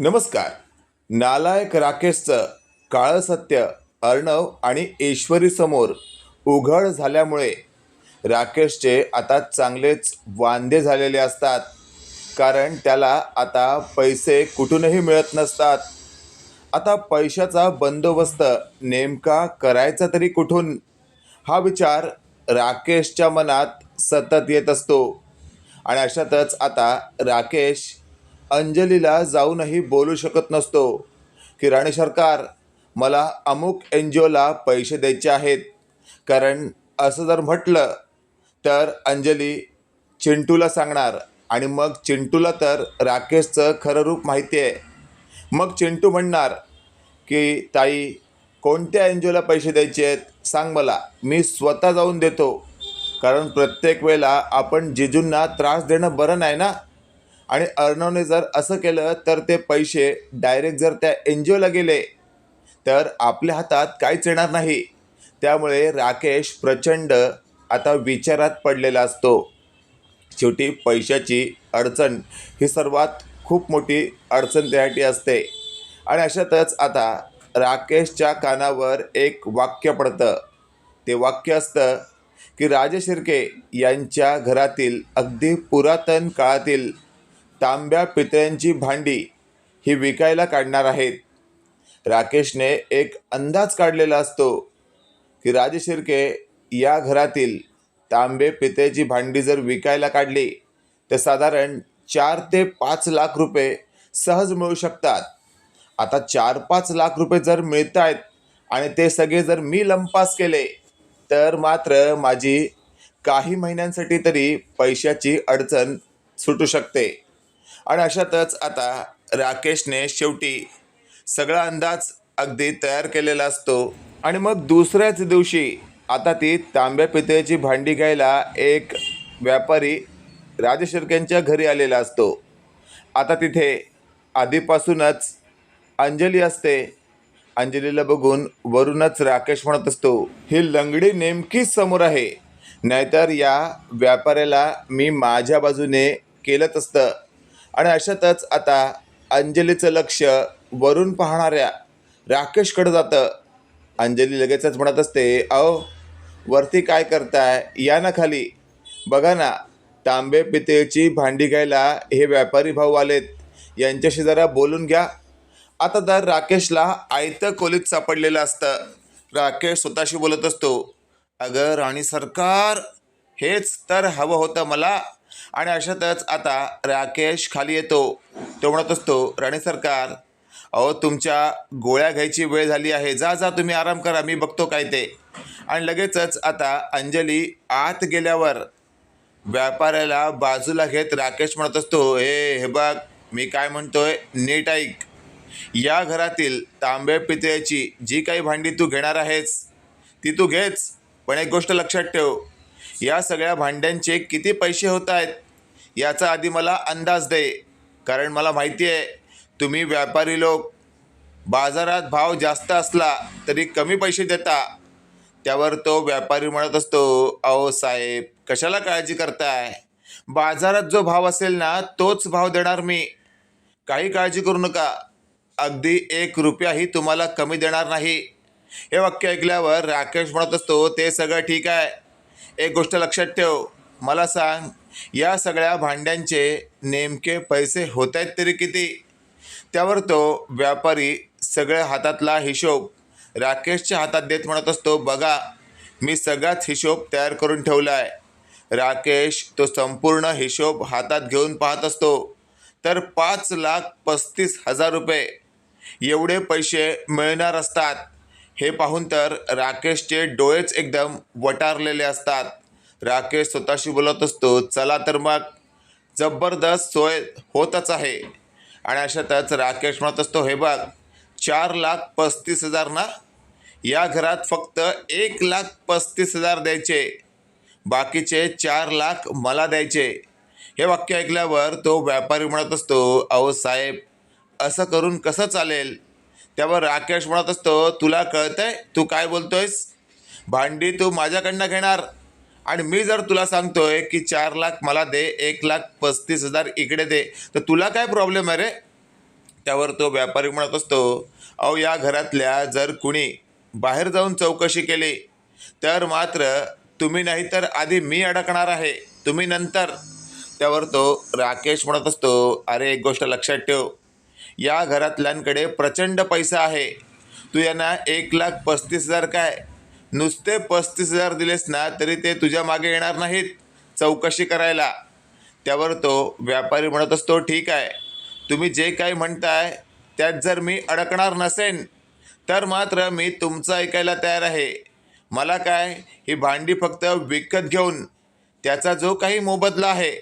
नमस्कार. नालायक राकेशचं काळं सत्य अर्णव आणि ईश्वरीसमोर उघड झाल्यामुळे राकेशचे आता चांगलेच वांदे झालेले असतात. कारण त्याला आता पैसे कुठूनही मिळत नसतात. आता पैशाचा बंदोबस्त नेमका करायचा तरी कुठून? हा विचार राकेशच्या मनात सतत येत असतो. आणि अशातच आता राकेश अंजलीला जाऊनही बोलू शकत नसतो. की राणी सरकार मला अमुक एन जी ओला पैसे द्यायचे आहेत. कारण असं जर म्हटलं तर अंजली चिंटूला सांगणार आणि मग चिंटूला तर राकेशचं खरं रूप माहिती आहे मग चिंटू म्हणणार की ताई कोणत्या एन जी ओला पैसे द्यायचे आहेत? सांग मला. मी स्वतः जाऊन देतो. कारण प्रत्येक वेळेला आपण जिजूंना त्रास देणं बरं नाही ना? आणि अर्णवने जर असं केलं तर ते पैसे डायरेक्ट जर त्या एन जी ओला गेले तर आपल्या हातात काहीच येणार नाही. त्यामुळे राकेश प्रचंड आता विचारात पडलेला असतो. शेवटी पैशाची अडचण ही सर्वात खूप मोठी अडचण त्यासाठी असते. आणि अशातच आता राकेशच्या कानावर एक वाक्य पडतं. ते वाक्य असतं की राजे शिर्के यांच्या घरातील अगदी पुरातन काळातील तांब्या पितळ्यांची भांडी ही विकायला काढणार आहेत. राकेशने एक अंदाज काढलेला असतो की राजशिर्के या घरातील तांबे पितळेची भांडी जर विकायला काढली तर साधारण चार ते पाच लाख रुपये सहज मिळू शकतात. आता चार पाच लाख रुपये जर मिळत आहेत आणि ते सगळे जर मी लंपास केले तर मात्र माझी काही महिन्यांसाठी तरी पैशाची अडचण सुटू शकते. आणि अशातच आता राकेशने शेवटी सगळा अंदाज अगदी तयार केलेला असतो. आणि मग दुसऱ्याच दिवशी आता ती तांब्या पितळेची भांडी घ्यायला एक व्यापारी राजशिर्क्यांच्या घरी आलेला असतो. आता तिथे आधीपासूनच अंजली असते. अंजलीला बघून वरूनच राकेश म्हणत असतो ही लंगडी नेमकीच समोर आहे. नाहीतर या व्यापाऱ्याला मी माझ्या बाजूने केलंच असतं. आणि अशातच आता अंजलीचं लक्ष वरून पाहणाऱ्या राकेशकडं जातं. अंजली लगेचच म्हणत असते अहो वरती काय करताय? या ना खाली. बघा ना तांबे पितळेची भांडी घ्यायला हे व्यापारी भाऊ आलेत. यांच्याशी जरा बोलून घ्या. आता तर राकेशला आयतं खोलीत सापडलेलं असतं. राकेश स्वतःशी बोलत असतो अगं राणी सरकार हेच तर हवं होतं मला. आणि अशातच आता राकेश खाली येतो. तो म्हणत असतो राणे सरकार अहो तुमच्या गोळ्या घ्यायची वेळ झाली आहे. जा जा तुम्ही आराम करा मी बघतो काय ते. आणि लगेचच आता अंजली आत गेल्यावर व्यापाऱ्याला बाजूला घेत राकेश म्हणत असतो हे हे बघ मी काय म्हणतोय नीट ऐक. या घरातील तांबे पितळेची जी काही भांडी तू घेणार आहेस ती तू घेच. पण एक गोष्ट लक्षात ठेव या सगळ्या भांड्यांचे किती पैसे होत आहेत याचा आधी मला अंदाज दे. कारण मला माहिती आहे तुम्ही व्यापारी लोक बाजारात भाव जास्त असला तरी कमी पैसे देता. त्यावर तो व्यापारी म्हणत असतो अहो साहेब कशाला काळजी करताय? बाजारात जो भाव असेल ना तोच भाव देणार मी. काही काळजी करू नका. अगदी एक रुपयाही तुम्हाला कमी देणार नाही. हे वाक्य ऐकल्यावर राकेश म्हणत असतो ते सगळं ठीक आहे. एक गोष्ट लक्षात ठेव. मला सांग या सगळ्या भांड्यांचे नेमके पैसे होत आहेत तरी किती? त्यावर तो व्यापारी सगळ्या हातातला हिशोब राकेशच्या हातात देत म्हणत असतो बघा मी सगळाच हिशोब तयार करून ठेवला आहे राकेश तो संपूर्ण हिशोब हातात घेऊन पाहत असतो. तर पाच लाख पस्तीस हजार रुपये. एवढे पैसे मिळणार असतात. हे पाहून तर राकेशचे डोळेच एकदम वटारलेले असतात. राकेश स्वतःशी बोलत असतो चला तर मग जबरदस्त सोय होतच आहे. आणि अशातच राकेश म्हणत असतो हे बघ चार लाख पस्तीस हजार ना या घरात फक्त एक लाख पस्तीस हजार द्यायचे. बाकीचे चार लाख मला द्यायचे. हे वाक्य ऐकल्यावर तो व्यापारी म्हणत असतो अहो साहेब असं करून कसं चालेल? त्यावर राकेश म्हणत असतो तुला कळतंय? तू काय बोलतोयस? भांडी तू माझ्याकडनं घेणार. आणि मी जर तुला सांगतोय की चार लाख मला दे एक लाख पस्तीस हजार इकडे दे तर तुला काय प्रॉब्लेम आहे रे? त्यावर तो व्यापारी म्हणत असतो अहो या घरातल्या जर कुणी बाहेर जाऊन चौकशी केली तर मात्र तुम्ही नाही तर आधी मी अडकणार आहे तुम्ही नंतर. त्यावर तो राकेश म्हणत असतो अरे एक गोष्ट लक्षात ठेव या घरातल्यांकडे प्रचंड पैसा आहे. तू यांना एक लाख पस्तीस हजार काय? नुसते पस्तीस हजार दिलेस ना तरी ते तुझ्या मागे येणार नाहीत चौकशी करायला. त्यावर तो व्यापारी म्हणत असतो ठीक आहे. तुम्ही जे काही म्हणताय त्यात जर मी अडकणार नसेन तर मात्र मी तुमचं ऐकायला तयार आहे. मला काय ही भांडी फक्त विकत घेऊन त्याचा जो काही मोबदला आहे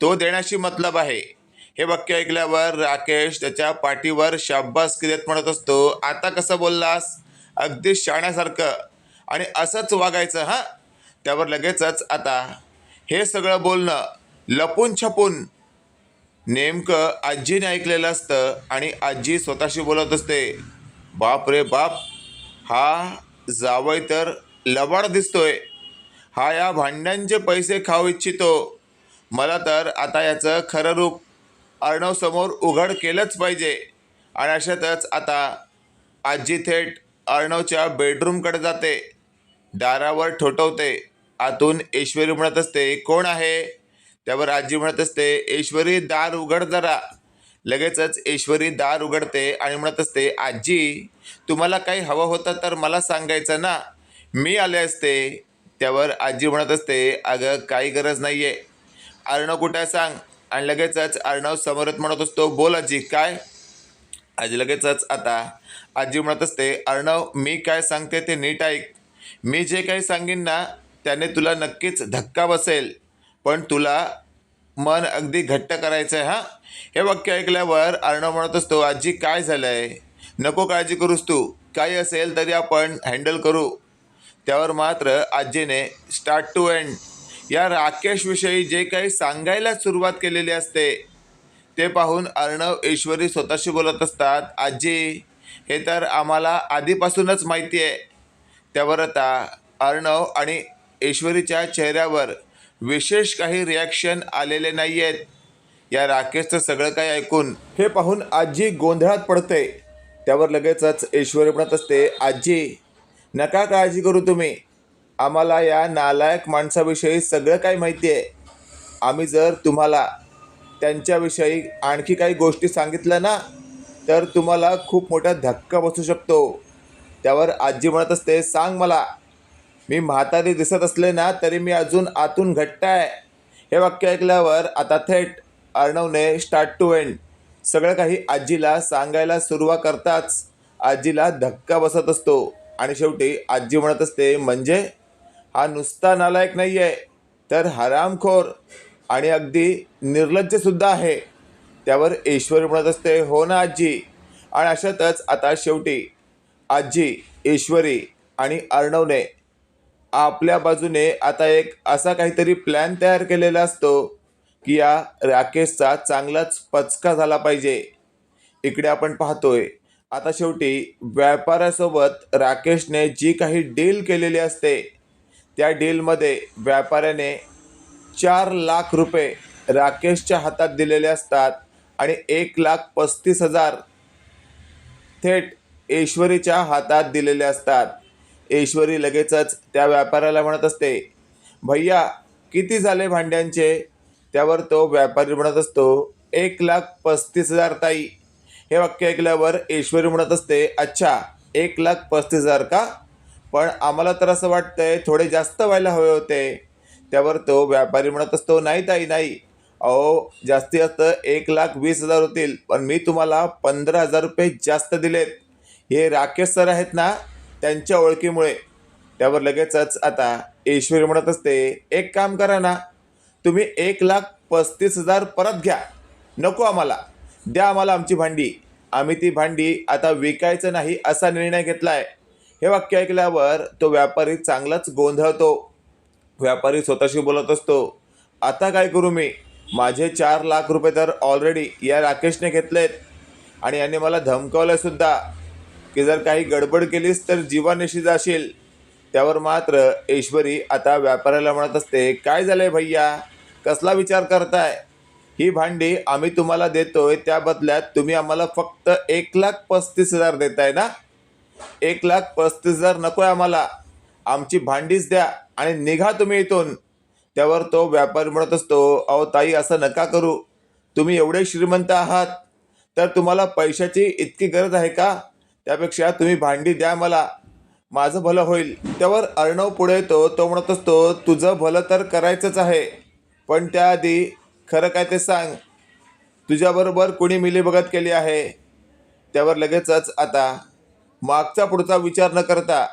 तो देण्याशी मतलब आहे. हे वाक्य ऐकल्यावर राकेश त्याच्या पाठीवर शाब्बास देत म्हणत असतो आता कसं बोललास? अगदी शाण्यासारखं. आणि असंच वागायचं हां? त्यावर लगेचच आता हे सगळं बोलणं लपून छपून नेमकं आजीने ऐकलेलं असतं आणि आजी स्वतःशी बोलत असते बाप रे बाप हा जावय तर लबाड दिसतोय. हा या भांड्यांचे पैसे खाऊ इच्छितो. मला तर आता याचं खरं रूप अर्णवसमोर उघड केलंच पाहिजे. आणि अशातच आता आजी थेट अर्णवच्या बेडरूमकडे जाते. दारावर ठोठवते. आतून ऐश्वरी म्हणत असते कोण आहे? त्यावर आजी म्हणत असते ऐश्वरी दार उघड जरा. लगेचच ऐश्वरी दार उघडते आणि म्हणत असते आजी तुम्हाला काही हवं होतं तर मला सांगायचं ना. मी आले असते. त्यावर आजी म्हणत असते अगं काही गरज नाही आहे अर्णव कुठं सांग. आणि लगेचच अर्णव समोरच म्हणत असतो बोल आजी काय? आजी लगेचच आता आजी म्हणत असते अर्णव मी काय सांगते ते नीट ऐक. मी जे काही सांगेन ना त्याने तुला नक्कीच धक्का बसेल पण तुला मन अगदी घट्ट करायचं आहे हां? हे वाक्य ऐकल्यावर अर्णव म्हणत असतो आजी काय झालं आहे नको काळजी करूस तू. काही असेल तरी आपण हँडल करू. त्यावर मात्र आजीने स्टार्ट टू एंड या राकेशविषयी जे काही सांगायला सुरुवात केलेली असते ते पाहून अर्णव ईश्वरी स्वतःशी बोलत असतात आजी हे तर आम्हाला आधीपासूनच माहिती आहे. त्यावर आता अर्णव आणि ईश्वरीच्या चेहऱ्यावर विशेष काही रिॲक्शन आलेले नाही आहेत या राकेशचं सगळं काही ऐकून हे पाहून आजी गोंधळात पडते. त्यावर लगेचच ईश्वरी म्हणत असते आजी नका काळजी करू तुम्ही. आम्हाला या नालायक माणसाविषयी सगळं काही माहिती आहे आम्ही जर तुम्हाला त्यांच्याविषयी आणखी काही गोष्टी सांगितल्या ना तर तुम्हाला खूप मोठा धक्का बसू शकतो. त्यावर आजी म्हणत असते सांग मला मी म्हातारी दिसत असले ना तरी मी अजून आतून घट्ट आहे हे वाक्य ऐकल्यावर आता थेट अर्णवने स्टार्ट टू एंड सगळं काही आजीला सांगायला सुरुवात करताच आजीला धक्का बसत असतो. आणि शेवटी आजी म्हणत असते म्हणजे? हा नुसता नालायक नाही आहे तर हरामखोर आणि अगदी निर्लज्जसुद्धा आहे. त्यावर ईश्वर म्हणत असते हो ना आजी आणि अशातच आता शेवटी आजी ईश्वरी आणि अर्णवने आपल्या बाजूने आता एक असा काहीतरी प्लॅन तयार केलेला असतो की या राकेशचा चांगलाच पचका झाला पाहिजे. इकडे आपण पाहतोय आता शेवटी व्यापारासोबत राकेशने जी काही डील केलेली असते त्या डीलमध्ये व्यापाऱ्याने चार लाख रुपये राकेशच्या हातात दिलेले असतात आणि एक लाख पस्तीस हजार थेट ऐश्वरीच्या हातात दिलेले असतात. ऐश्वरी लगेचच त्या व्यापाऱ्याला म्हणत असते भैया किती झाले भांड्यांचे? त्यावर तो व्यापारी म्हणत असतो एक लाख पस्तीस हजार ताई. हे वाक्य ऐकल्यावर ऐश्वरी म्हणत असते अच्छा एक लाख पस्तीस हजार का? पण आम्हाला तर असं वाटतंय थोडे जास्त व्हायला हवे होते. त्यावर तो व्यापारी म्हणत असतो नाही ताई नाही. अहो जास्तीत जास्त एक लाख वीस हजार होतील पण मी तुम्हाला पंधरा हजार रुपये जास्त दिलेत. हे राकेश सर आहेत ना त्यांच्या ओळखीमुळे. त्यावर लगेचच आता ईश्वरी म्हणत असते एक काम करा ना तुम्ही एक लाख पस्तीस हजार परत घ्या. नको आम्हाला. द्या आम्हाला आमची भांडी. आम्ही ती भांडी आता विकायचं नाही असा निर्णय घेतला आहे हे वाक्य ऐकल्यावर तो व्यापारी चांगलाच गोंधळतो. व्यापारी स्वतःशी बोलत असतो आता काय करू मी? माझे चार लाख रुपये तर ऑलरेडी या राकेशने घेतलेत आणि याने मला धमकावलंसुद्धा की जर काही गडबड केलीस तर जीवानिशी जाशील. त्यावर मात्र ईश्वरी आता व्यापाऱ्याला म्हणत असते काय झालं आहे भैया? कसला विचार करताय? ही भांडी आम्ही तुम्हाला देतोय त्या बदल्यात तुम्ही आम्हाला फक्त एक लाख पस्तीस हजार देताय ना? एक लाख पस्तीस हजार नको आहे आम्हाला. आमची भांडीच द्या आणि निघा तुम्ही इथून. त्यावर तो व्यापारी म्हणत असतो अहो ताई असं नका करू. तुम्ही एवढे श्रीमंत आहात. तर तुम्हाला पैशाची इतकी गरज आहे का? त्यापेक्षा तुम्ही भांडी द्या मला. माझं भलं होईल. त्यावर अर्णव पुढे येतो. तो म्हणत असतो तुझं भलं तर करायचंच आहे. पण त्याआधी खरं काय ते सांग. तुझ्याबरोबर कुणी मिलीभगत केली आहे? त्यावर लगेचच आता मागचा पुढचा विचार न करता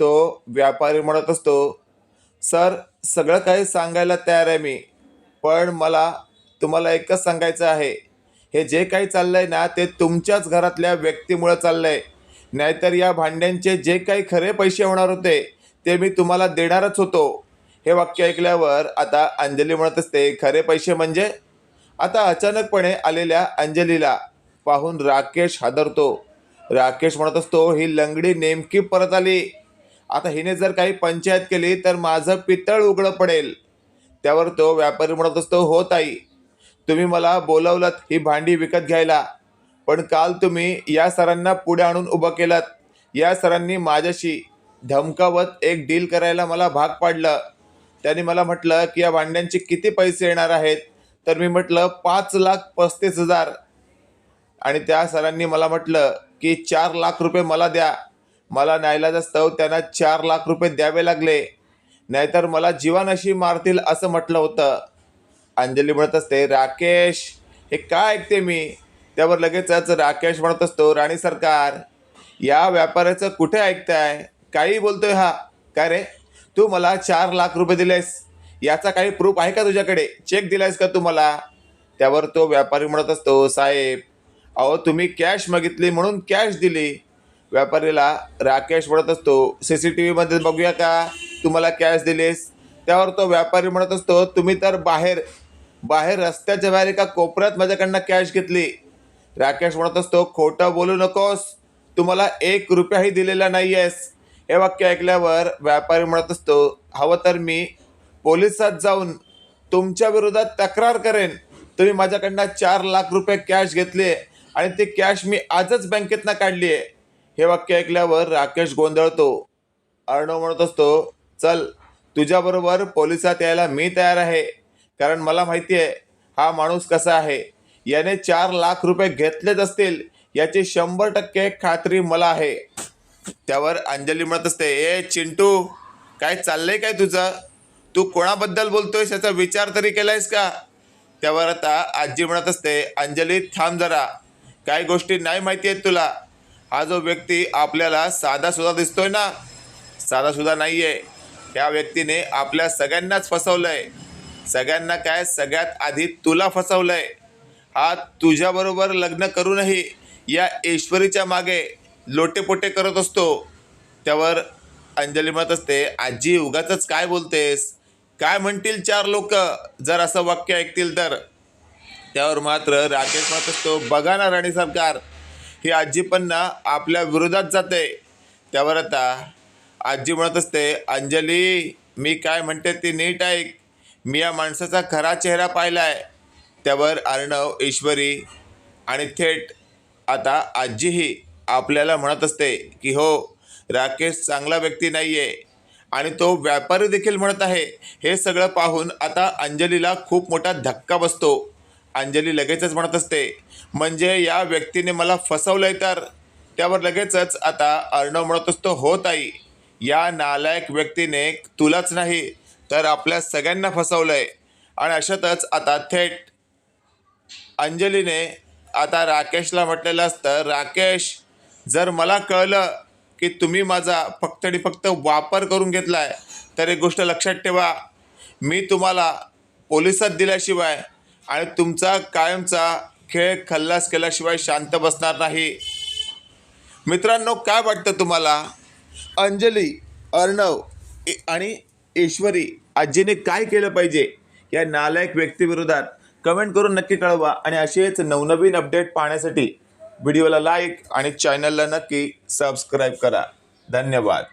तो व्यापारी म्हणत असतो सर सगळं काही सांगायला तयार आहे मी पण मला तुम्हाला एकच सांगायचं आहे. हे जे काही चाललं आहे ना ते तुमच्याच घरातल्या व्यक्तीमुळं चाललं आहे नाहीतर या भांड्यांचे जे काही खरे पैसे होणार होते ते मी तुम्हाला देणारच होतो. हे वाक्य ऐकल्यावर आता अंजली म्हणत असते खरे पैसे म्हणजे? आता अचानकपणे आलेल्या अंजलीला पाहून राकेश हादरतो. राकेश म्हणत असतो ही लंगडी नेमकी परत आली. आता हिने जर काही पंचायत केली तर माझं पितळ उघडं पडेल. त्यावर तो व्यापारी म्हणत असतो हो ताई. तुम्ही मला बोलवलं ही भांडी विकत घ्यायला. पण काल तुम्ही या सरांना पुढे आणून उभं केलं या सरांनी माझ्याशी धमकावत एक डील करायला मला भाग पाडलं. त्यांनी मला म्हटलं की या भांड्यांचे किती पैसे येणार आहेत? तर मी म्हटलं पाच लाख पस्तीस हजार. आणि त्या सरांनी मला म्हटलं की चार लाख रुपये मला द्या. मला न्यायला असतं त्यांना चार लाख रुपये द्यावे लागले. नाहीतर मला जीवानशी मारतील असं म्हटलं होतं. अंजली म्हणत असते राकेश हे काय ऐकते मी? त्यावर लगेचच राकेश म्हणत असतो राणी सरकार या व्यापाऱ्याचं कुठे ऐकताय? काही बोलतोय हा. काय रे? तू मला चार लाख रुपये दिलेस. याचा काही प्रूफ आहे का तुझ्याकडे? चेक दिलायस का तू मला? त्यावर तो व्यापारी म्हणत असतो साहेब अहो तुम्ही कॅश मागितली म्हणून कॅश दिली. व्यापारीला राकेश म्हणत असतो सी सी टी व्हीमध्ये बघूया का? तुम्हाला कॅश दिलीस. त्यावर तो व्यापारी म्हणत असतो तुम्ही तर बाहेर बाहेर रस्त्याच्या बाहेर एका कोपऱ्यात माझ्याकडनं कॅश घेतली. राकेश म्हणत असतो खोटं बोलू नकोस. तुम्हाला एक रुपयाही दिलेला नाही आहेस हे वाक्य ऐकल्यावर व्यापारी म्हणत असतो हवं तर मी पोलिसात जाऊन तुमच्या विरोधात तक्रार करेन. तुम्ही माझ्याकडनं चार लाख रुपये कॅश घेतले. आणि ते कॅश मी आजच बँकेतनं काढली आहे. हे वाक्य ऐकल्यावर राकेश गोंधळतो. अर्णव म्हणत असतो चल तुझ्याबरोबर पोलिसात यायला मी तयार आहे. कारण मला माहिती आहे हा माणूस कसा आहे. याने चार लाख रुपये घेतलेच असतील. याची शंभर टक्के खात्री मला आहे. त्यावर अंजली म्हणत असते ए चिंटू काय चाललंय काय तुझं? तू कोणाबद्दल बोलतोयस याचा विचार तरी केलायस का? त्यावर आता आजी म्हणत असते अंजली थांब जरा. काही गोष्टी नाही माहिती आहेत तुला. हा जो व्यक्ती आपल्याला साधा सुद्धा दिसतोय ना साधा सुद्धा नाही आहे ह्या व्यक्तीने आपल्या सगळ्यांनाच फसवलंय. सगळ्यांना काय? सगळ्यात आधी तुला फसवलंय. हा तुझ्याबरोबर लग्न करूनही या ईश्वरीच्या मागे लोटेपोटे करत असतो. त्यावर अंजली म्हणत असते आजी उगाच काय बोलतेस? काय म्हणतील चार लोक? जर असं वाक्य ऐकतील तर. त्यावर मात्र राकेश म्हणत असतो बघा ना राणी सरकार. ही आजी पण ना आपल्या विरोधात जाते. त्यावर आता आजी म्हणत असते अंजली मी काय म्हणते ती नीट ऐक. मी या माणसाचा खरा चेहरा पाहिलाय. त्यावर अर्णव ईश्वरी आणि थेट आता आजीही आपल्याला म्हणत असते की हो राकेश चांगला व्यक्ती नाही आहे आणि तो व्यापारी देखील म्हणत आहे हे सगळं पाहून आता अंजलीला खूप मोठा धक्का बसतो. अंजली लगेचच म्हणत असते म्हणजे या व्यक्तीने मला फसवलंय तर? त्यावर लगेचच आता अर्णव म्हणत असतो हो ताई या नालायक व्यक्तीने तुलाच नाही तर आपल्या सगळ्यांना फसवलंय. आणि अशातच आता थेट अंजलीने आता राकेशला म्हटलेलं असतं राकेश जर मला कळलं की तुम्ही माझा फक्त आणि फक्त वापर करून घेतला आहे तर एक गोष्ट लक्षात ठेवा. मी तुम्हाला पोलिसात दिल्याशिवाय आणि तुमचा कायमचा खेळ खल्लास केल्याशिवाय शांत बसणार नाही. मित्रांनो काय वाटतं तुम्हाला? अंजली अर्णव ए- आणि ईश्वरी आजीने काय केलं पाहिजे? या नालायक व्यक्तीविरोधात कमेंट करून नक्की कळवा आणि असेच नवनवीन अपडेट पाहण्यासाठी व्हिडिओला लाईक आणि चॅनलला नक्की सबस्क्राईब करा. धन्यवाद.